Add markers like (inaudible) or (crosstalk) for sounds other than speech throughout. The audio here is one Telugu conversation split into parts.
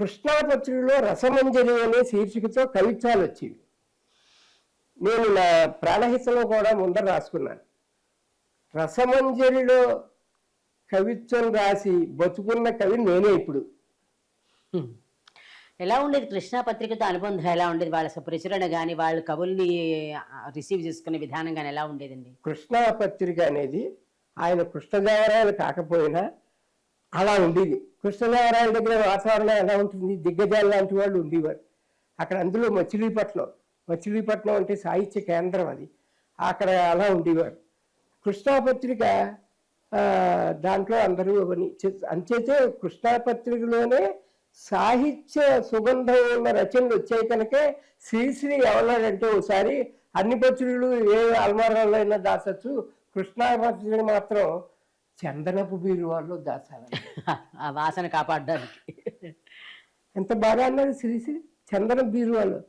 కృష్ణాపత్రిలో రసమంజరి అనే శీర్షికతో కవిత్వాలు వచ్చేవి. నేను నా ప్రాణహితలో కూడా ముందర రాసుకున్నాను. రసమంజరిలో కవిత్వం రాసి బతుకున్న కవి నేనే ఇప్పుడు. ఎలా ఉండేది కృష్ణా పత్రికతో అనుబంధం? ఎలా ఉండేది? వాళ్ళ ప్రచురణ కానీ వాళ్ళ కవుల్ని రిసీవ్ చేసుకునే విధానం కానీ ఎలా ఉండేదండి? కృష్ణా పత్రిక అనేది ఆయన కృష్ణదేవరాయలు కాకపోయినా అలా ఉండేది. కృష్ణదేవరాయల దగ్గర వాతావరణం ఎలా ఉంటుంది? దిగ్గజాలు లాంటి వాళ్ళు ఉండేవారు. అక్కడ అందులో మచిలీపట్నం. మచిలీపట్నం అంటే సాహిత్య కేంద్రం అది. అక్కడ అలా ఉండేవారు. కృష్ణాపత్రిక దాంట్లో అందరూ చే- అంచేతే కృష్ణాపత్రికలోనే సాహిత్య సుగంధం ఉన్న రచనలు వచ్చాయి కనుకే శ్రీశ్రీ ఏమన్నాడంటే ఒకసారి అన్ని పత్రికలు ఏ అల్మారాల్లో అయినా దాచచ్చు. కృష్ణాపత్రిక మాత్రం చందనపు బీరువాల్లో దాచాలి ఆ వాసన కాపాడడానికి. ఎంత బాగా అన్నాడు శ్రీశ్రీ చందన బీరువాలో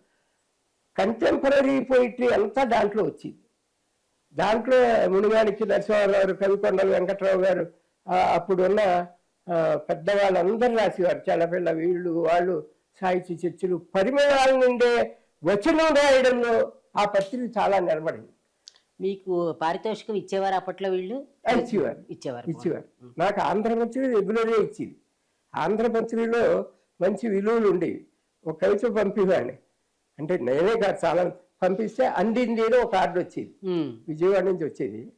కంటెంపరీ పోయిటరీ అంతా దాంట్లో వచ్చింది. దాంట్లో మునిగానికి నరసింహారావు గారు కవికొండల వెంకట్రావు గారు అప్పుడున్న పెద్దవాళ్ళందరూ రాసేవారు. చలపిల్ల వీళ్ళు వాళ్ళు సాహిత్య చర్చలు. పరిమళాల నుండే వచనం రాయడంలో ఆ పత్రిక చాలా నిలబడింది. మీకు పారితోషికం ఇచ్చేవారు అప్పట్లో వీళ్ళు? ఇచ్చేవారు. ఇచ్చేవారు. ఇచ్చేవారు. నాకు ఆంధ్రపత్రిక రెగ్యులర్గా ఇచ్చింది. ఆంధ్రపత్రికలో మంచి విలువలు ఉండేవి. ఒక కవిత పంపివాడిని. అంటే నేనే కాదు చాలా పంపిస్తే అందింది అని ఒక కార్డు వచ్చేది. విజయవాడ నుంచి వచ్చేది.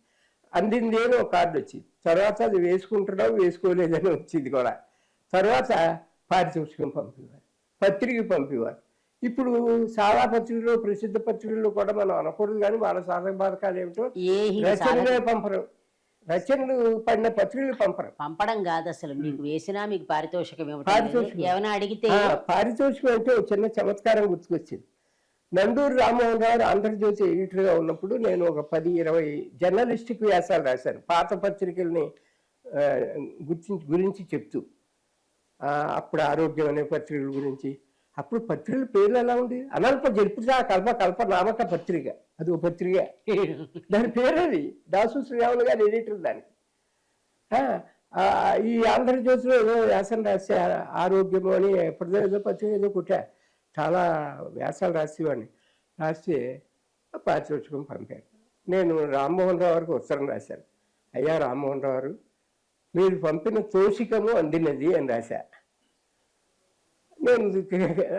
అందింది అని ఒక కార్డు వచ్చింది. తర్వాత అది వేసుకుంటున్నావు వేసుకోలేదని వచ్చింది కూడా. తర్వాత పారితోషికం పంపేవారు. పత్రిక పంపేవారు. ఇప్పుడు చాలా పత్రికలు ప్రసిద్ధ పత్రికలు కూడా మనం అనకూడదు కానీ వాళ్ళ సాధక బాధకాలు ఏమిటో రచనలే పంపరు. రచనలు పడిన పత్రికలు పంపరు. పంపడం కాదు అసలు. మీకు వేసినా మీకు పారితోషికం. ఏమైనా అడిగితే పారితోషికం అంటే చిన్న చమత్కారం గుర్తుకొచ్చింది. నందూరు రామ్మోహన్ రావు ఆంధ్రజ్యోతి ఎడిటర్గా ఉన్నప్పుడు నేను ఒక పది ఇరవై జర్నలిస్టిక్ వ్యాసాలు రాశాను. పాత పత్రికల్ని గుర్తించి గురించి చెప్తూ. అప్పుడు ఆరోగ్యం అనే పత్రికల గురించి అప్పుడు పత్రికల పేర్లు ఎలా ఉంది అనల్ప ఆ కల్ప కల్ప నామక పత్రిక. అది ఒక పత్రిక. దాని పేరు అది దాసు శ్రీరాములు గారు ఎడిటర్ దానికి. ఈ ఆంధ్రజ్యోతిలో ఏదో వ్యాసం రాసే ఆరోగ్యము అని ఎప్పటిదో ఏదో పత్రిక ఏదో కుట్టా. చాలా వ్యాసాలు రాసేవాడిని. రాస్తే పారితోషికం పంపారు. నేను రామ్మోహన్ రావు గారికి ఉత్తరం రాశాను. అయ్యా రామ్మోహన్ రావు గారు మీరు పంపిన తోషికము అందినది అని రాశా. నేను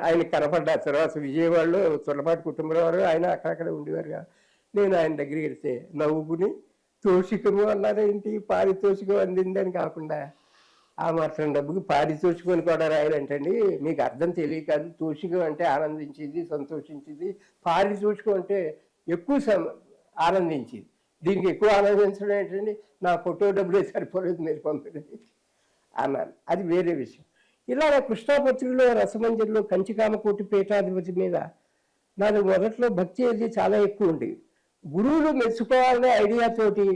ఆయన కనపడ్డా తర్వాత విజయవాడలో తులపాటి కుటుంబంలో వారు ఆయన అక్కడక్కడ ఉండేవారు కదా. నేను ఆయన దగ్గరికి వెళ్తే నవ్వుకుని తోషికము అన్నారేంటి పారితోషికం అందిందని కాకుండా ఆ మాత్రం డబ్బుకి పారితోషికం కూడా రాయాలంటండి మీకు అర్థం తెలియక కాదు. తోషికం అంటే ఆనందించేది సంతోషించేది. పారితోషికం అంటే ఎక్కువ సమ ఆనందించేది. దీనికి ఎక్కువ ఆనందించడం ఏంటండి? నా ఫోటో డబ్బులే సరిపోలేదు మీరు పంపిణీ అన్నాను. అది వేరే విషయం. ఇలా కృష్ణాపత్రికలో రసమంజరిలో కంచికామకోటి పీఠాధిపతి మీద నాకు మొదట్లో భక్తి అది చాలా ఎక్కువ ఉండేది గురువులు మెచ్చుకోవాలనే ఐడియాతోటి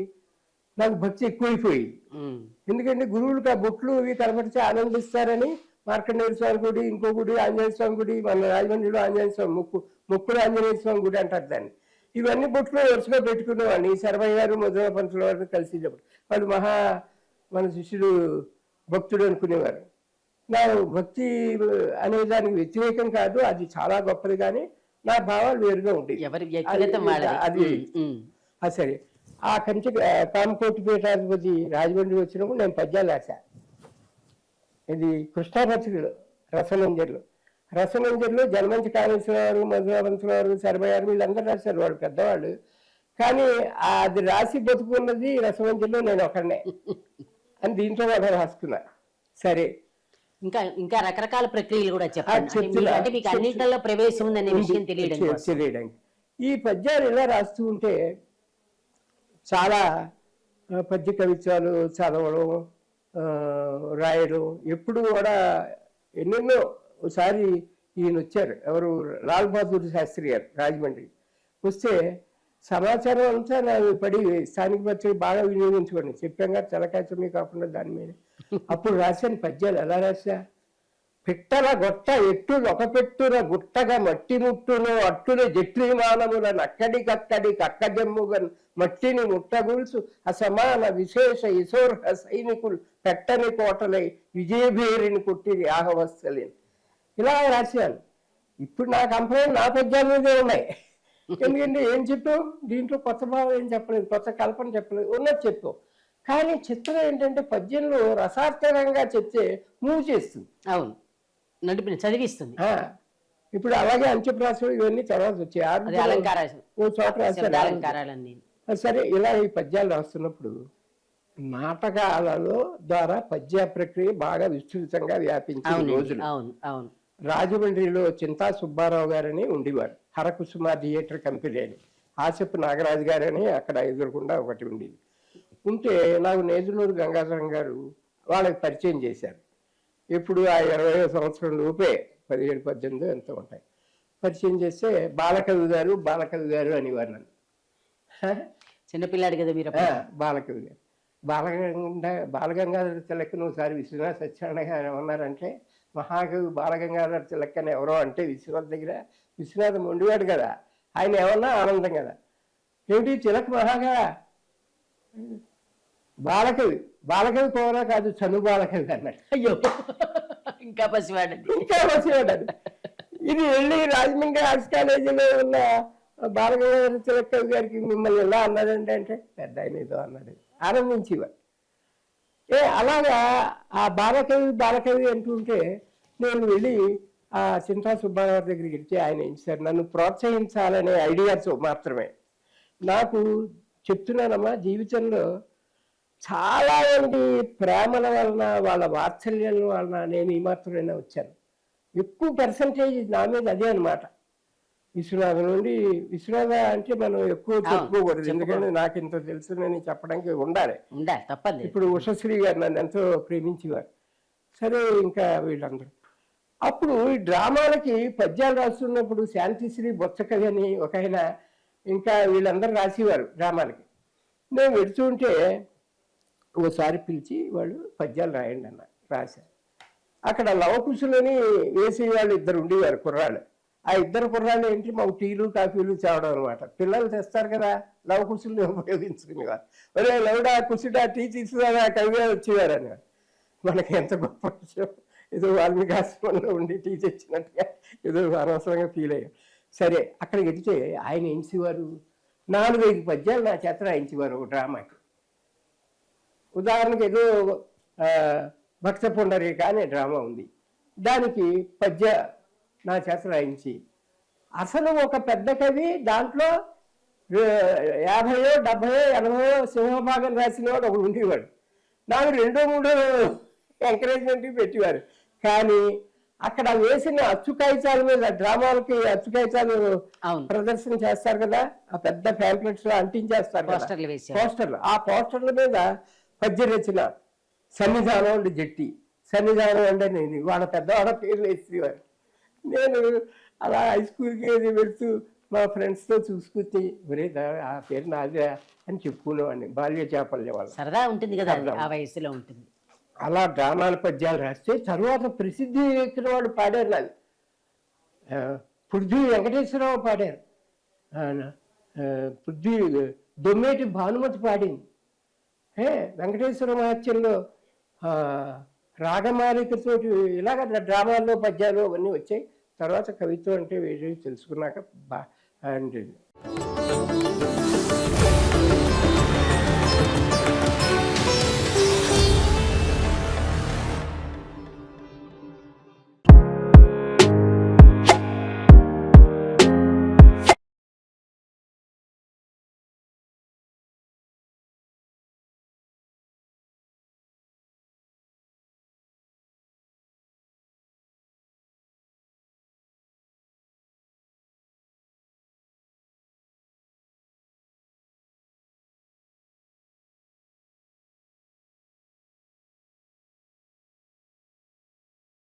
నాకు భక్తి ఎక్కువైపోయింది హ్మ్. ఎందుకంటే గురువులకు ఆ బొట్లు ఇవి కనబడితే ఆనందిస్తారని మార్కండేయ స్వామి గుడి ఇంకో గుడి ఆంజనేయ స్వామి గుడి మన రాజమండ్రిలో ఆంజనేయ స్వామి ముక్కు ముక్కుడు ఆంజనేయ స్వామి గుడి అంటారు దాన్ని. ఇవన్నీ బొట్లు వరుసగా పెట్టుకునేవాడిని. ఈ శరభయ్య గారు మధుర పంతుల వారిని కలిసినప్పుడు. వాళ్ళు మహా మన శిష్యుడు భక్తుడు అనుకునేవారు. నా భక్తి అనే దానికి వ్యతిరేకం కాదు అది చాలా గొప్పది కానీ నా భావాలు వేరుగా ఉండేవి అది సరే. ఆ కంచి కామకోటి పీఠాధిపతి రాజమండ్రి వచ్చినప్పుడు నేను పద్యాలు రాశా. ఇది కృష్ణాపత్రికలో రసమంజర్లు రసమంజర్లో జన్మంచి కామేశ్వరరావు మధురావంతులవారు సరభయారు వీళ్ళందరూ రాశారు. వాళ్ళు పెద్దవాళ్ళు. కానీ అది రాసి బతుకున్నది రసమంజర్లో నేను ఒకనే (laughs) అని దీంట్లో కూడా రాసుకున్నా. సరే. ఇంకా ఇంకా రకరకాల ప్రక్రియలు కూడా చెప్పండి. అంటే మీకు అన్నింటిలో ప్రవేశం ఉందనే విషయం తెలియడం ఈ పద్యాలు ఇలా రాస్తూ ఉంటే చాలా పద్య కవిత్వాలు చదవడం రాయడం ఎప్పుడు కూడా ఎన్నెన్నో ఒకసారి ఈయన వచ్చారు ఎవరు? లాల్ బహదూర్ శాస్త్రి గారు రాజమండ్రి. వస్తే సమాచారం అంతా నాకు పడి స్థానిక పత్రిక బాగా వినియోగించుకోండి. చెప్పాం కదా తెలకాచమే కాకుండా దాని మీద. అప్పుడు రాశాను పద్యాలు. ఎలా రాశా? పిట్టల గొట్ట ఎట్టు ఒక పెట్టున గుట్టగా మట్టి ముట్టును అట్టున జట్లు విమానముల నక్కడి కక్కడి మట్టిని ముట్టగుల్సు అసమాన విశేష ఇసోర్హ సైనికులు పెట్టని కోటలై విజయభేరిని కొట్టిది ఆహవస్థలేని. ఇలా రాశాను. ఇప్పుడు నా కంప్లైంట్ నా పద్యాల మీదే ఉన్నాయి. ఎందుకంటే ఏం చెప్పావు? దీంట్లో కొత్త భావం ఏం చెప్పలేదు కొత్త కల్పన చెప్పలేదు ఉన్నది చెప్పావు. కానీ చిత్రం ఏంటంటే పద్యంలో రసార్థకంగా చెప్తే మూవ్ చేస్తుంది. అవును. నడిపిన చదివిస్తుంది. ఇప్పుడు అలాగే అంత్యప్రాసం ఇవన్నీ తర్వాత వచ్చాయి. ఓ చోట రాశారు. సరే ఇలా ఈ పద్యాలు రాస్తున్నప్పుడు నాటకాలలో ద్వారా పద్య ప్రక్రియ బాగా విస్తృతంగా వ్యాపించిన రోజులు. రాజమండ్రిలో చింతా సుబ్బారావు గారని ఉండేవారు. హరకుసుమ థియేటర్ కంపెనీ అని. ఆసెప్ నాగరాజు గారని అక్కడ ఎదురకుండా ఒకటి ఉండేది. ఉంటే నాకు నేదునూరు గంగాధరం గారు వాళ్ళకి పరిచయం చేశారు. ఇప్పుడు ఆ ఇరవై సంవత్సరం లోపే పదిహేడు పద్దెనిమిది ఎంత ఉంటాయి. పరిచయం చేస్తే బాలకవి గారు బాలకవి గారు అనేవారు నన్ను? చిన్నపిల్లాడు కదా మీరు బాలకవి గారు. బాలగంగా బాలగంగాధర తిలక్ ఒకసారి విశ్వనాథ సత్యనారాయణ గారు ఏమన్నారంటే మహాకవి బాలగంగాధర తిలక్ అని ఎవరో అంటే విశ్వనాథ్ దగ్గర విశ్వనాథం ఉండేవాడు కదా. ఆయన ఏమన్నా ఆనందం కదా. ఏమిటి? తిలక్ మహాగా? బాలకవి. బాలకవి కోరా కాదు చను బాలకవి అన్నాడు. అయ్యో ఇంకా పసివాడండి. ఇంకా అది. ఇది వెళ్ళి రాజమండ్రి ఆర్ట్స్ కాలేజీలో ఉన్న బాలగంగాధర తిలక్ కవి గారికి మిమ్మల్ని ఎలా అన్నాడంటే అంటే పెద్ద ఆయన ఏదో అన్నాడు. ఆనందించేవాడు. ఏ అలాగా ఆ బాలకవి బాలకవి అంటుంటే నేను వెళ్ళి ఆ చింతా సుబ్బారావు దగ్గరికి వెళ్తే ఆయన సార్ నన్ను ప్రోత్సహించాలనే ఐడియాతో మాత్రమే. నాకు చెప్తున్నానమ్మా జీవితంలో చాలా మంది ప్రేమల వలన వాళ్ళ వాత్సల్యాల వలన నేను ఈ మాత్రమైనా వచ్చాను. ఎక్కువ పర్సంటేజ్ నా మీద అదే అనమాట విశ్వనాథ నుండి విశ్వనాథ అంటే మనం ఎక్కువ చెప్పుకోకూడదు. ఎందుకంటే నాకు ఇంత తెలుసు నేను చెప్పడానికి ఉండాలి. ఉండాలి తప్పదు. ఇప్పుడు ఉషశ్రీ గారు నన్ను ఎంతో ప్రేమించేవారు. సరే ఇంకా వీళ్ళందరూ. అప్పుడు ఈ డ్రామాలకి పద్యాలు రాస్తున్నప్పుడు శాంతిశ్రీ బొత్సకవి అని ఒక ఆయన ఇంకా వీళ్ళందరూ రాసేవారు డ్రామాలకి. నేను వెడుతుంటే ఓసారి పిలిచి వాళ్ళు పద్యాలు రాయండి అన్న రాశారు. అక్కడ లవకుశులని వేసే వాళ్ళు ఇద్దరు ఉండేవారు కుర్రాళ్ళు. ఆ ఇద్దరు కుర్రాళ్ళు ఏంటి? మాకు టీలు కాఫీలు చావడం అనమాట పిల్లలు తెస్తారు కదా లవకుశుల్ని ఉపయోగించుకునేవారు. ఒరే లవడా కుసుడా టీ తీసుకురా కవిగా వచ్చేవారు అనేవారు మనకి ఎంత గొప్ప విషయం. ఏదో వాల్మీకి ఆశ్రమంలో ఉండి టీచర్ ఇచ్చినట్టుగా ఏదో అనవసరంగా ఫీల్ అయ్యాం. సరే అక్కడికి వెళ్తే ఆయన ఎంచేవారు నాలుగైదు పద్యాలు నా చేత రాయించేవారు ఒక డ్రామాకి ఉదాహరణకి ఏదో భక్త పుండరీక అనే డ్రామా ఉంది. దానికి పద్య నా చేత రాయించి. అసలు ఒక పెద్ద కవి దాంట్లో యాభయో డెబ్భయో ఎనభయో సింహభాగం రాసిన వాడు ఒకడు ఉండేవాడు. నాకు రెండో మూడో ఎంకరేజ్మెంట్ పెట్టేవారు. కానీ అక్కడ వేసిన అచ్చు కాగితాల మీద డ్రామాలకి అచ్చు కాగితాలు అవును. ప్రదర్శన చేస్తారు కదా ఆ పెద్ద ప్యాంప్లెట్స్లో అంటించేస్తారు పోస్టర్లు ఆ పోస్టర్ల మీద పద్య రచన సన్నిధానం అంటే జట్టి. సన్నిధానం అంటే నేను వాళ్ళ పెద్దవాళ్ళ పేర్లు వేసేవారు. నేను అలా హై స్కూల్కి వెళ్తూ మా ఫ్రెండ్స్తో చూసుకుని ఒరే ఆ పేరు నాదే అని చెప్పుకునేవాడిని. బాల్య వాళ్ళు సరదా ఉంటుంది కదా ఆ వయసులో ఉంటుంది. అలా డ్రామాల పద్యాలు రాస్తే తర్వాత ప్రసిద్ధి ఎక్కిన వాళ్ళు పాడారు నాది. పృథ్వీ వెంకటేశ్వరరావు పాడారు. పృథ్వీ దొమ్మేటి భానుమతి పాడింది. ఏ వెంకటేశ్వర మహత్యంలో ఆ, రాగమాలికతోటి ఇలాగ డ్రామాల్లో పద్యాలు అవన్నీ వచ్చాయి. తర్వాత కవిత్వం అంటే వేరే తెలుసుకున్నాక బా అంటే